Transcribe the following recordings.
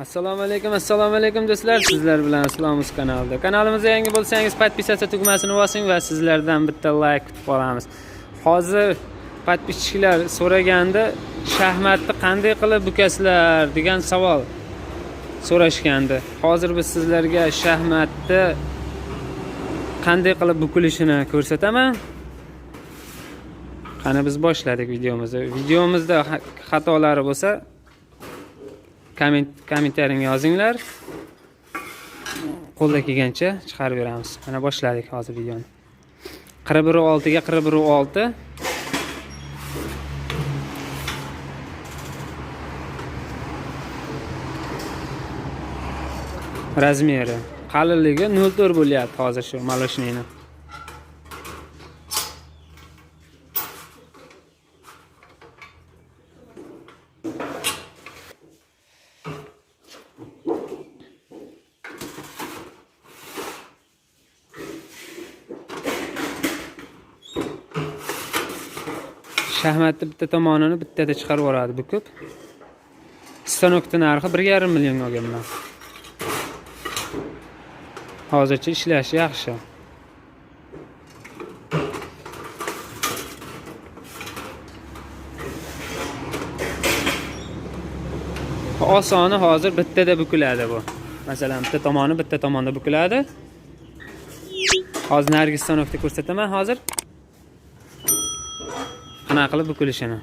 assalomu alaykum assalomu alaykum do'stlar. Sizlar bilan islomuz kanalida. Kanalimizga yangi bo'lsangiz подписаться tugmasini bosing va sizlardan bitta layk kutib qolamiz. Hozir подписчикlar so'raganda shaxmatni qanday qilib bukasizlar? degan savol so'rashgandi. Hozir biz sizlarga shaxmatni qanday qilib bukilishini ko'rsataman. Qani biz boshladik videomizni. Videomizda xatolari bo'lsa komment kommentariyga yozinglar. Qo'ldan kelgancha chiqarib beramiz mana boshladik hozir videoni. Qirq biru oltiga qirq biru olti. Razmeri. Qalinligi nol to'rt bo'lyapti hozir shu молочныйni shaxmatni bitta tomonini bittada chiqarib yuboradi bukib stanokni narxi bir yarim millionga olganman. Hozircha ishlashi yaxshi. Osoni hozir bittada bukiladi bu. Masalan bitta tomoni bitta tomonda bukiladi hozir narigi stanokda ko'rsataman hozir qanaqa qilib bukilishini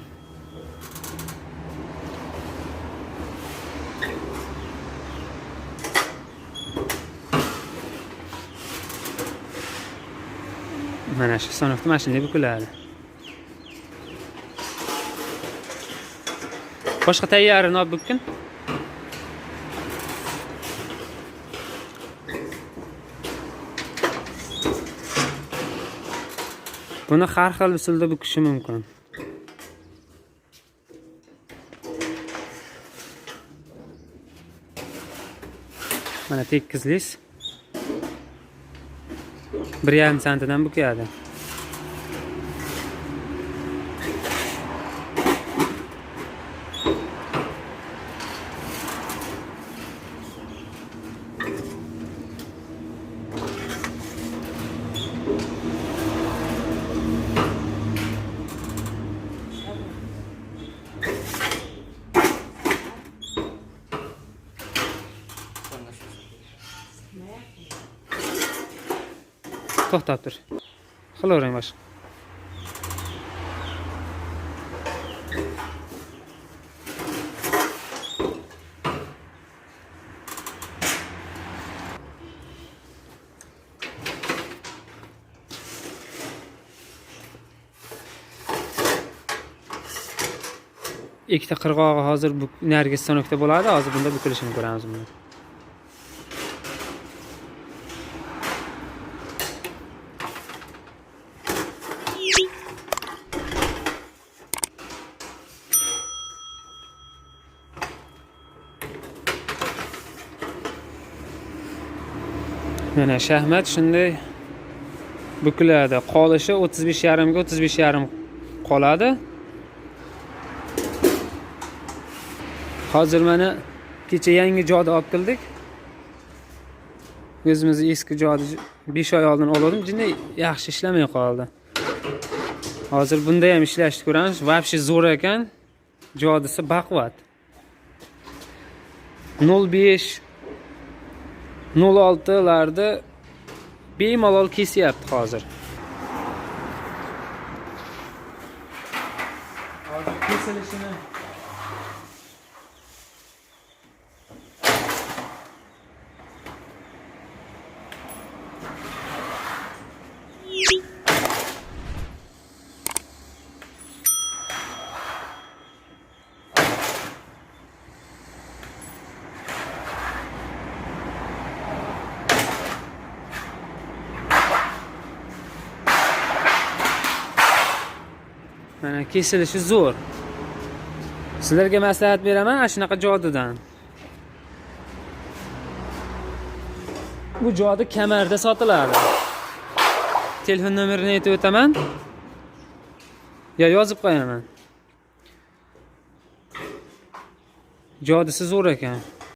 mana shu stanokda mana shunday bukiladi boshqa tayyorini olib bukkin buni har xil usulda bukishi mumkin mana tekizlik bir yarim santidan bukadi to'xtab tur qilavering boshqa ikkita qirg'og'i hozir bu narigi stanokda bo'ladi hozir bunda bukilishini ko'ramiz. buni mana shaxmat shunday bukiladi qolishi o'ttiz besh yarimga o'ttiz besh yarim qoladi hozir mana kecha yangi jodi olib keldik o'zimizni eski jodi besh oy oldin olgandim jinday yaxshi ishlamay qoldi hozir bunda ham ishlashni ko'ramiz вообще zo'r ekan jodisi baquvvat nol besh nol oltilarda bemalol kesyapti hozir hozir kesilishini mana kesilishi zo'r. Sizlarga maslahat beraman ana shunaqa jodidan bu jodi kamarda sotiladi telefon nomerini aytib o'taman. Yo yozib qo'yaman. Jodisi zo'r ekan.